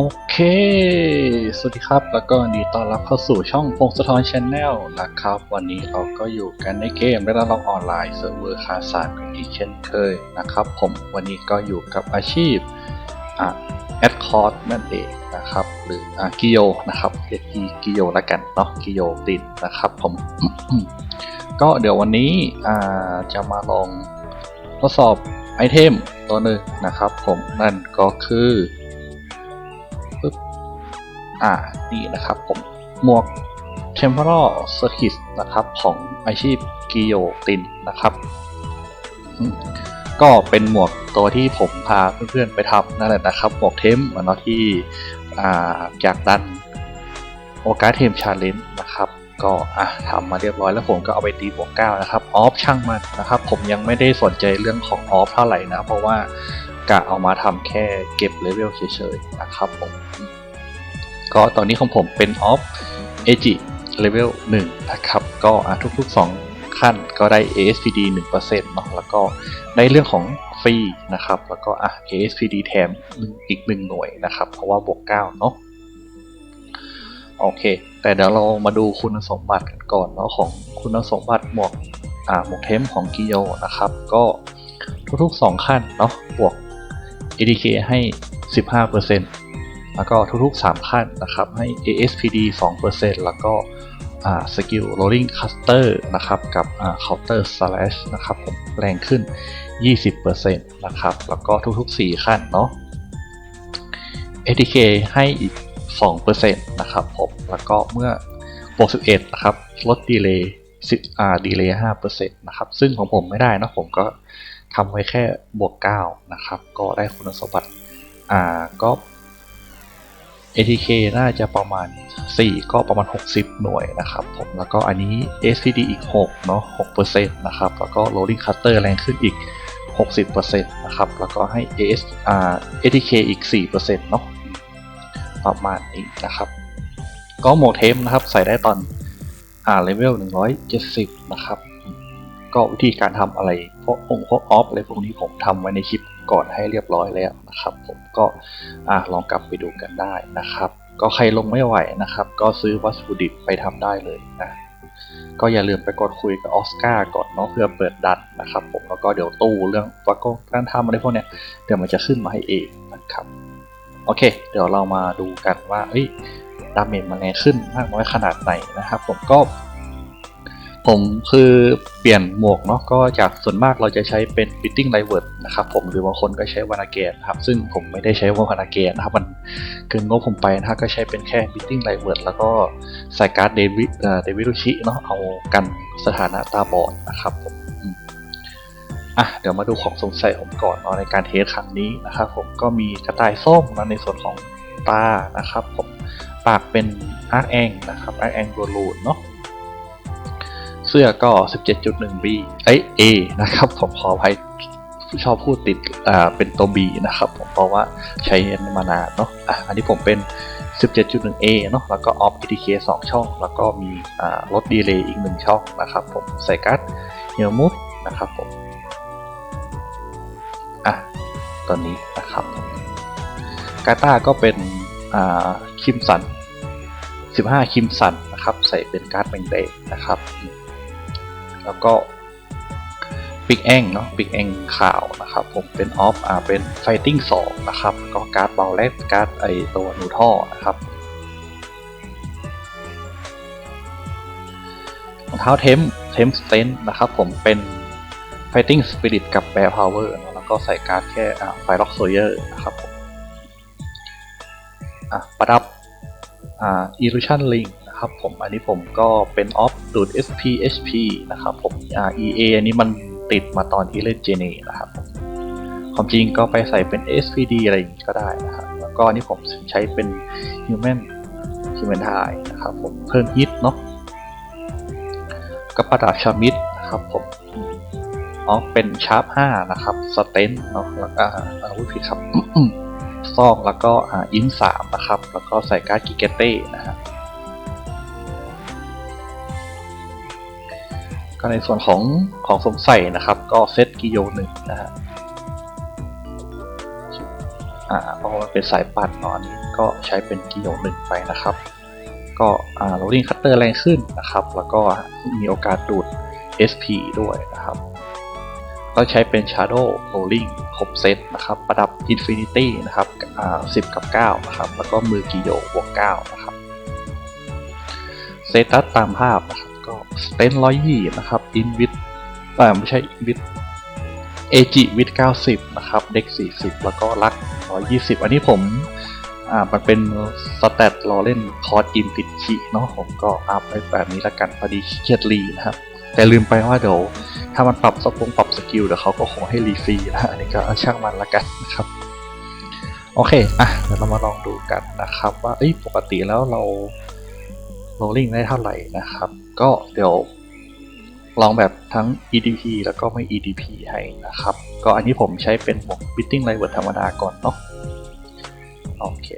โอเค สวัสดีครับ แล้วก็ดีต้อนรับเข้าสู่ช่องพงศธรชแนลนะครับ วันนี้เราก็อยู่กันในเกมและเราออนไลน์เซิร์ฟเวอร์คาสานกันอีกเช่นเคยนะครับ ผมวันนี้ก็อยู่กับอาชีพอแอดคอร์ดนั่นเองนะครับ หรืออะกิโยนะครับเรียกกิโยล้วกันเนาะกิโยติดนะครับผม ก็เดี๋ยววันนี้อ่าจะมาลองทดสอบไอเทมตัวหนึ่งนะครับ ผมนั่นก็คือ อ่านี่นะครับผมหมวก Temporal Circuit นะครับของอาชีพกิโยตินนะครับ ก็เป็นหมวกตัวที่ผมพาเพื่อนๆไปทำนั่นแหละนะครับ หมวกเทมเนาะที่อ่าจากดันโอกาสเทมชาเลนจ์นะครับก็อะทำมาเรียบร้อยแล้วผมก็เอาไปตีบวกเก้านะครับออฟช่างมันนะครับ ผมยังไม่ได้สนใจเรื่องของออฟเท่าไหร่นะ เพราะว่ากะเอามาทำแค่เก็บเลเวลเฉยๆนะครับผม ก็ตอนนี้ของผมเป็นออฟเอจิเลเวล1นะครับ ก็ทุกๆ 2 ขั้นก็ได้ ASPD 1%เนาะแล้วก็ได้เรื่องของฟรีนะครับ แล้วก็อะ ASPD แถมอีก 1 หน่วยนะครับ เพราะว่าบวก 9 เนาะโอเค แต่เดี๋ยวเรามาดูคุณสมบัติกันก่อนเนาะของคุณสมบัติหมวกอ่าหมวกเทมของกิโยนะครับ ก็ทุกๆ 2 ขั้นเนาะบวก ADK ให้ 15% แล้วก็ทุกๆ 3 ขั้นนะครับให้ ASPD 2%แล้วก็สกิล rolling caster นะครับกับอ่า counter slash นะครับผมแรงขึ้น 20%นะครับแล้วก็ทุกๆ 4 ขั้นเนาะ ATK ให้อีก 2%นะครับผมแล้วก็เมื่อบวก11นะครับลดดีเลย์10อ่าดีเลย์5%นะครับซึ่งของผมไม่ได้นะผมก็ทำไว้แค่บวก 9 นะครับ ก็ได้คุณสมบัติอ่าก็ ATK น่าจะประมาณ 4 ก็ประมาณ 60 หน่วยนะครับผมแล้วก็อันนี้ SPD อีก6เนาะ6%นะครับแล้วก็ Rolling Cutter แรงขึ้นอีก 60%นะครับแล้วก็ให้ AS อ่า ATK อีก 4%เนาะประมาณนี้นะครับ ก็โมเทมนะครับใส่ได้ตอนอ่าเลเวล 170 นะครับ ก็วิธีการทำอะไรพวกองค์พวกออฟอะไรพวกนี้ผมทำไว้ในคลิป ก่อนให้เรียบร้อยแล้วนะครับ ผมก็อลองกลับไปดูกันได้นะครับ ก็ใครลงไม่ไหวนะครับ ก็ซื้อวัตถุดิบไปทำได้เลยนะก็อย่าลืมไปกดคุยกับออสการ์ก่อนเนาะเพื่อเปิดดันนะครับ ผมแล้วก็เดี๋ยวตู้เรื่องวักการทำอะไรพวกเนี้ยเดี๋ยวมันจะขึ้นมาให้เองนะครับโอเค เดี๋ยวเรามาดูกันว่าเอ้ยดาเมจมันแรงขึ้นมากน้อยขนาดไหนนะครับ ผมก็ ผมคือเปลี่ยนหมวกเนาะก็จากส่วนมากเราจะใช้เป็น fitting light word นะครับผมหรือบางคนก็ใช้วานาเกตครับซึ่งผมไม่ได้ใช้วานาเกตนะครับมันเกินงบผมไปนะก็ใช้เป็นแค่ fitting light word แล้วก็ใส่การ์ดเดวิดเดวิรุชิเนาะเอากันสถานะตาบอดนะครับผมอะเดี๋ยวมาดูของสงสัยผมก่อนเนาะในการเทสครั้งนี้นะครับผมก็มีกระต่ายส้มนะในส่วนของตานะครับผมปากเป็นอาร์แองนะครับอาร์แองบลูนเนาะ เสื้อก็ 17.1 B เอ้ย A นะครับผมขออภัยชอบพูดติดอ่าเป็นตัว B นะครับผมเพราะว่าใช้มานานเนาะอะอันนี้ผมเป็น 17.1 A เนาะแล้วก็ off ATK 2 ช่อง แล้วก็มีอ่าลดดีเลย์อีก 1 ช่องนะครับผมใส่การ์ดเฮียมูฟนะครับผมอะตอนนี้นะครับกาตาก็เป็นอ่าคิมสัน 15 คิมสันนะครับ ใส่เป็นการ์ดแบงเดนะครับ แล้วก็ปิกแองเนาะปิกแองข่าวนะครับ ผมเป็นออฟอ่าเป็นไฟติ้งสองนะครับแล้วก็การ์ดเบลเล็กการ์ดไอตัวนูท่อนะครับรองเท้าเทมเทมสเตนนะครับผมเป็นไฟติ้งสปิริตกับแบร์พาวเวอร์แล้วก็ใส่การ์ดแค่อ่าไฟล็อกโซเยอร์นะครับผมอะประดับอ่า illusion link นะครับผมอันนี้ผมก็เป็นออฟดูด SP HP นะครับผม EA อันนี้มันติดมาตอนที่เล่น Gene นะครับความจริงก็ไปใส่เป็น SPD อะไรอย่างนี้ก็ได้นะครับแล้วก็อันนี้ผมใช้เป็น Human Human Tie นะครับผมเพิ่มฮิตเนาะก็ประดับชามิดนะครับผมอ๋อเป็นชาร์ป5นะครับสเตนเนาะแล้วก็อาวุธผิดครับซองแล้วก็อินสามนะครับ แล้วก็ใส่การ์ดกิเกเต้นะ ก็ในส่วนของของสมใส่นะครับ ก็เซตกิโยหนึ่งนะฮะอ่าเพราะว่ามันเป็นสายปัดเนาะอันนี้ก็ใช้เป็นกิโยหนึ่งไปนะครับ ก็อ่า rolling cutter แรงขึ้นนะครับ แล้วก็มีโอกาสดูด SP ด้วยนะครับก็ใช้เป็น shadow rolling ครบเซตนะครับ ประดับ infinity นะครับอ่า10กับ 9 นะครับ แล้วก็มือกิโยบวก 9 นะครับ เซตัสตามภาพนะครับ เตนร้อยยี่นะครับอินวิดอ่ไม่ใช่วิดเอจิวิดเก้าสิบนะครับเด็กสี่สิบแล้วก็ลักร้อยยี่สิบอันนี้ผมอ่ามันเป็นสแตทรอเล่นคอร์สอินติดขีเนาะผมก็อัพไปแบบนี้ละกันพอดีขี้เกียจรีนะครับ แต่ลืมไปว่าเดี๋ยวถ้ามันปรับสปงปรับสกิลเดี๋ยวเขาก็คงให้รีฟรีนะอันนี้ก็ช่างมันละกันนะครับ โอเคอะเดี๋ยวเรามาลองดูกันนะครับ ว่าเอ้ยปกติแล้วเรา rolling ได้เท่าไหร่นะครับ ก็เดี๋ยวลองแบบทั้ง EDP แล้วก็ไม่ EDP ให้นะครับ ก็อันนี้ผมใช้เป็นหมวก Bitting l i v e r ธรรมดาก่อนเนาะโอเค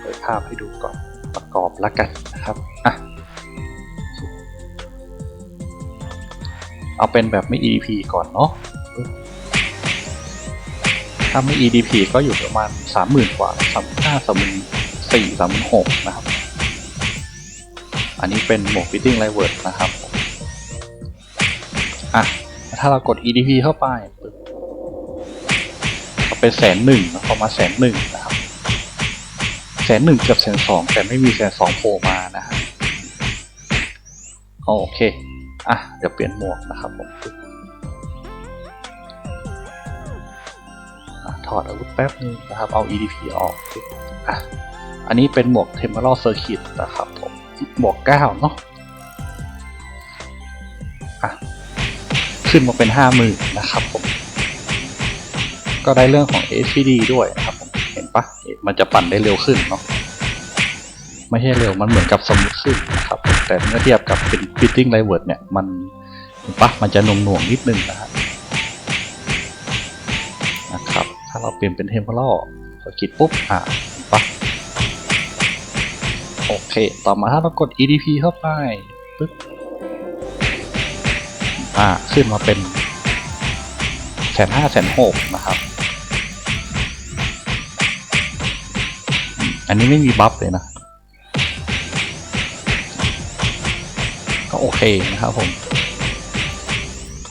เปิดภาพให้ดูก่อนประกอบละกันนะครับอะเอาเป็นแบบไม่ EDP ก่อนเนาะถ้าไม่ EDP ก็อยู่ประมาณ 30,000 กว่า 35 34 36นะครับ อันนี้เป็นหมวก Fitting l i v e r นะครับอะถ้าเรากด EDP เข้าไปก็เป็นแสนหนึ่งพอมาแสนหนึ่งนะครับแสนหนึ่งเกือบแสนสองแต่ไม่มีแสนสองโผล่มานะฮะโอเคอะเดี๋ยวเปลี่ยนหมวกนะครับผมอถอดอาวุธแป๊บนึงนะครับ เอา EDP ออกอะอันนี้เป็นหมวก Temporal Circuit นะครับผม หมวกเก้าเนาะอะขึ้นมาเป็นห้าหมื่นนะครับผม ก็ได้เรื่องของ HPD ด้วยนะครับผมเห็นปะมันจะปั่นได้เร็วขึ้นเนาะไม่ใช่เร็วมันเหมือนกับสมูทขึ้นนะครับ แต่เมื่อเทียบกับเป็น Fitting l i v e r เนี่ย มันเห็นปะมันจะหน่วงหน่วงๆนิดนึงนะฮะนะครับ ถ้าเราเปลี่ยนเป็น Temporal พอคิดปุ๊บอะเห็นปะ โอเค ต่อมาถ้าเรากด EDP เข้าไปปึ๊บอ่า ขึ้นมาเป็นแสนห้าแสนหกนะครับ อันนี้ไม่มีบัฟเลยนะ ก็โอเคนะครับผม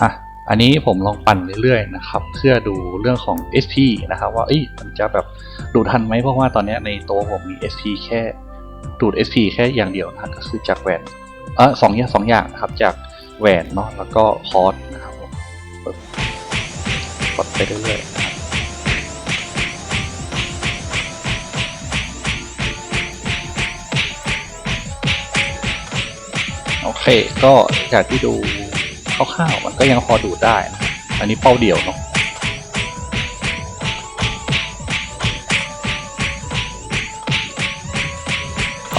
อะ อันนี้ผมลองปั่นเรื่อยๆนะครับ เพื่อดูเรื่องของ SP นะครับ ว่าเอ้ยมันจะแบบดูทันไหมเพราะว่าตอนนี้ในตัวผมมี SP แค่ ดูด SP แค่อย่างเดียวนะก็คือจากแหวนเออสองอย่างสองอย่างนะครับจากแหวนเนาะแล้วก็คอร์สนะครับผมกดไปเรื่อยๆโอเค ก็จากที่ดูคร่าวๆมันก็ยังพอดูดได้นะอันนี้เป้าเดียวเนาะ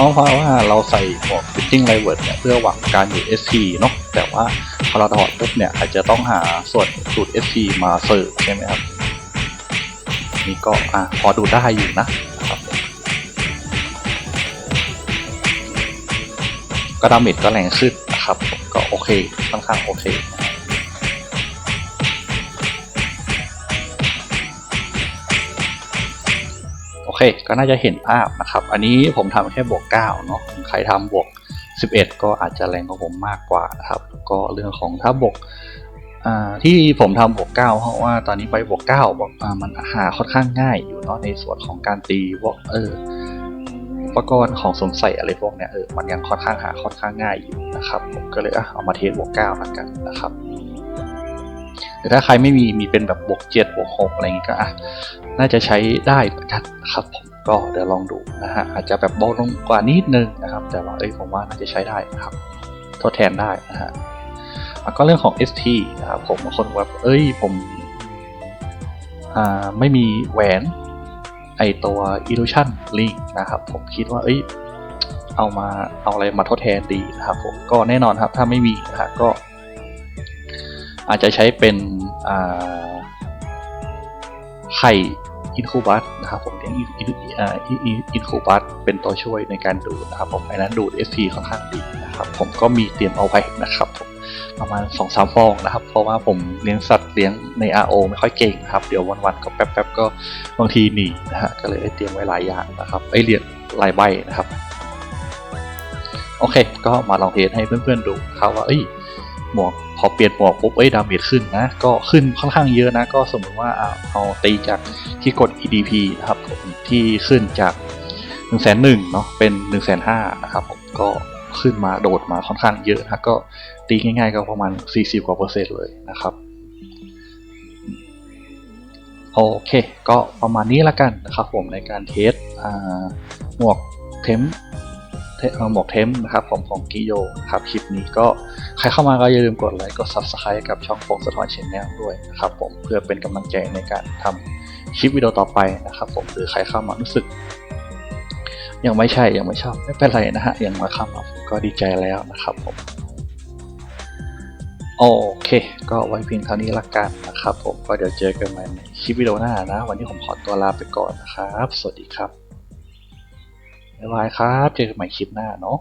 เพราะว่าเราใส่หมวก fitting l i v e r เนี่ยเพื่อหวังการดูด SP เนาะแต่ว่าพอเราถอดปุ๊บเนี่ยอาจจะต้องหาส่วนดูด SP มาเสิร์ฟใช่ไหมครับนี่ก็อะพอดูได้อยู่นะครับก็ดาเมจก็แรงขึ้นนะครับ ก็โอเคค่อนข้างโอเค เคก็น่าจะเห็นภาพนะครับ อันนี้ผมทำแค่บวก9เนาะใครทำบวก 11 ก็อาจจะแรงกว่าผมมากกว่านะครับก็เรื่องของถ้าบวกที่ผมทำบวก 9 เพราะว่าตอนนี้ไปบวก9บอกอ่ามันหาค่อนข้างง่ายอยู่เนาะในส่วนของการตีพวกเอออุปกรณ์ของสมใส่อะไรพวกเนี้ยเออมันยังค่อนข้างหาค่อนข้างง่ายอยู่นะครับผมก็เลยเอามาเทสบวก9แล้วกันนะครับ แต่ถ้าใครไม่มีมีเป็นแบบบวก7บวก6อะไรอย่างงี้ก็อะน่าจะใช้ได้เหมือนกันนะครับผมก็เดี๋ยวลองดูนะฮะอาจจะแบบเบาลงกว่านิดนึงนะครับ แต่ว่าเอ้ยผมว่าน่าจะใช้ได้นะครับ ทดแทนได้นะฮะแล้วก็เรื่องของ ST นะครับผมบางคนแบบเอ้ยผมอ่าไม่มีแหวนไอตัว illusion link นะครับผมคิดว่าเอ้ยเอามาเอาอะไรมาทดแทนดีนะครับผมก็แน่นอนครับถ้าไม่มีนะฮะก็ อาจจะใช้เป็นไข่อินคูบัสนะครับผมเลี้ยงอินคูบัสเป็นตัวช่วยในการดูดนะครับผมไอ้นั้นดูด SP ค่อนข้างดีนะครับ ผมก็มีเตรียมเอาไว้นะครับผมประมาณ2อสามฟองนะครับ เพราะว่าผมเลี้ยงสัตว์เลี้ยงใน RO ไม่ค่อยเก่งครับ เดี๋ยววันๆก็แป๊บๆก็บางทีหนีนะฮะก็เลยได้เตรียมไว้หลายอย่างนะครับไอเรียนหลายใบนะครับ โอเค ก็มาลองเทสให้เพื่อนๆดูครับว่าเอ้ย หมวกพอเปลี่ยนหมวกปุ๊บเอ้ยดาเมจขึ้นนะ ก็ขึ้นค่อนข้างเยอะนะ ก็สมมติว่าเอาตีจากที่กด EDP นะครับผมที่ขึ้นจาก1นึ่งแสนหนึ่งเนาะเป็น1นึ่งแสนห้านะครับผมก็ขึ้นมาโดดมาค่อนข้างเยอะนะก็ตีง่ายๆก็ประมาณ 40 กว่าเปอร์เซ็นต์เลยนะครับโอเค ก็ประมาณนี้ละกันนะครับผมในการเทสหมวกเทม หมวกเทมนะครับผมของกิโยนะครับคลิปนี้ก็ใครเข้ามาก็อย่าลืมกดไลค์กด Subscribe กับช่องโฟกสะท้อนชแนลด้วยนะครับผมเพื่อเป็นกำลังใจในการทำคลิปวิดีโอต่อไปนะครับผมหรือใครเข้ามารู้สึก ยังไม่ใช่ยังไม่ชอบไม่เป็นไรนะฮะยังมาเข้ามาก็ดีใจแล้วนะครับผมโอเค ก็ไว้เพียงเท่านี้ละกันนะครับผมก็เดี๋ยวเจอกันใหม่ในคลิปวิดีโอหน้านะ วันนี้ผมขอตัวลาไปก่อนนะครับ สวัสดีครับ บ๊ายบายครับ เจอกันใหม่คลิปหน้าเนาะ